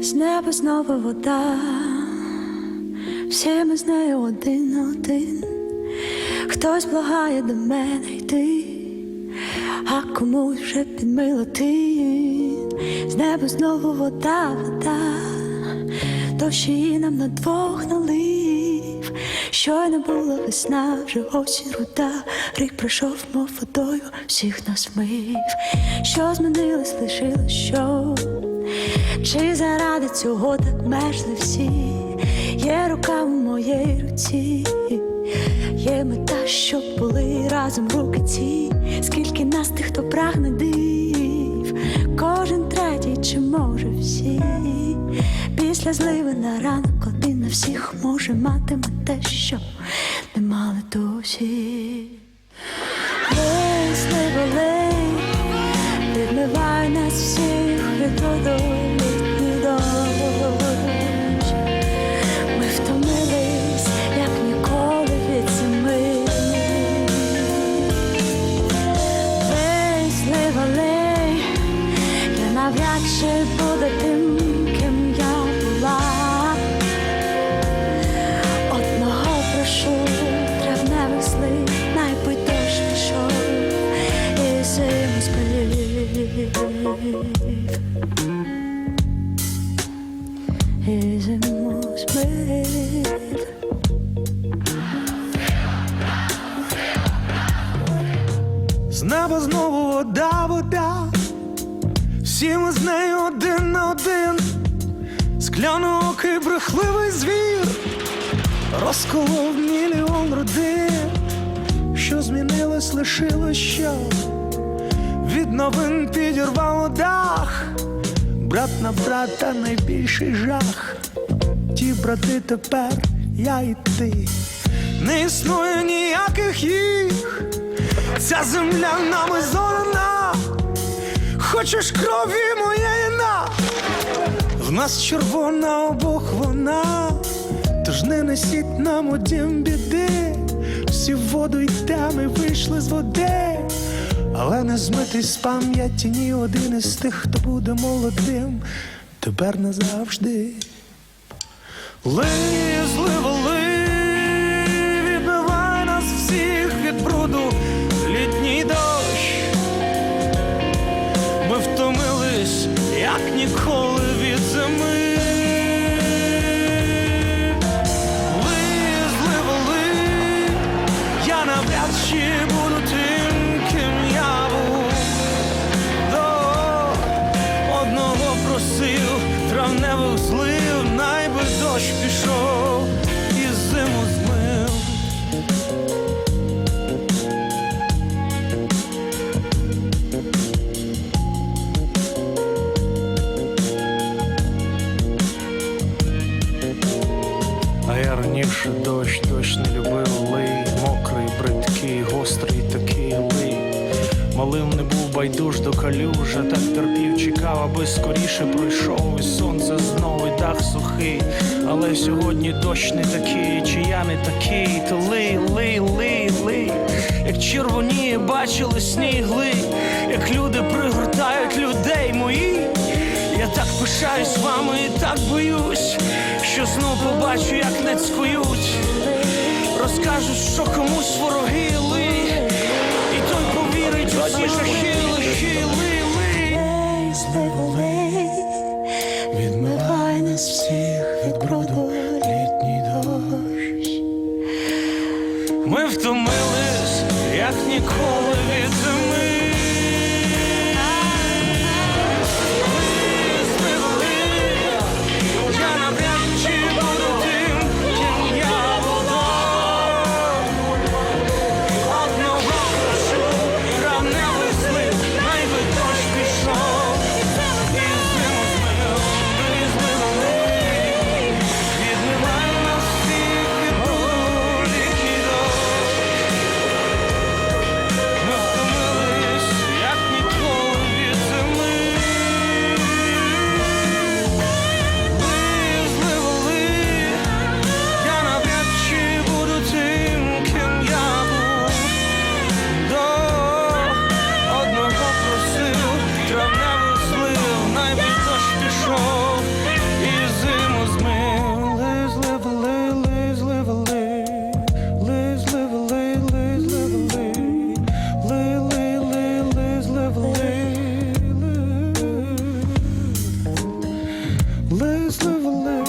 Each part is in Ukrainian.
З неба знову вода, всі ми з нею один один. Хтось благає до мене йти, а комусь вже підмило тин. З неба знову вода, вода, дощ її нам на двох налив. Щойно була весна, вже осінь руда, рік пройшов, мов водою, всіх нас вмив. Що змінилось, лишилось що? Чи заради цього так мерзли всі? Є рука у моїй руці, є мета, щоб були разом руки ці. Скільки нас тих, хто прагне див, кожен третій, чи може всі. Після зливи на ранок всіх може матиме те, що не мали досі. Весни лей, відмивай нас всіх від водолітній дощ. Ми втомились, як ніколи від зими. Весни валей, я навряд чи буду тим, зиму спалив. І зиму спалив. З неба знову вода, вода, всі ми з нею один на один, скляноокий брехливий звір, розколов мільйон родин, що змінилось, лишилось що від новин підірвало дах, брат на брата найбільший жах. Ті брати тепер я і ти, не існує ніяких їх. Ця земля нами зорана, хочеш крові моєї на. В нас червона обох вона, тож не несіть нам у дім біди, всі в воду йдемо вийшли з води, але не змитись з пам'яті ні один із тих, хто буде молодим, тепер назавжди. Лий, зливо, лий, відбивай нас всіх від бруду, літній дощ. Ми втомились, як ніколи від зими. Лий, зливо, я навряд чи буду тим, травневих злив, найби дощ пішов і зиму змив. А я раніше дощ, дощ не любив лий, мокрий, бридкий, гострий такий лий. Малим не був байдуж до калюжа, так терпів, чекав, аби скоріше пройшов, і сонце знову і дах сухий. Але сьогодні дощ не такий, чи я не такий, то лий, лий, лий, лий, як червоніє, бачили сніг лий, як люди пригортають людей мої. Я так пишаюсь вами і так боюсь, що знов побачу, як не цькують. Розкажуть, що комусь вороги ли, Відмивай нас всіх від літній дощ. Ми втомились, як ніколи від зими. Близливали,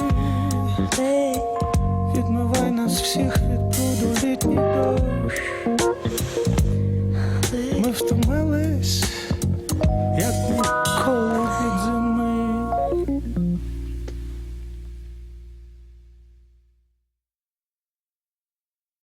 відмивай нас всіх від туду літній дощ. Ми втомились.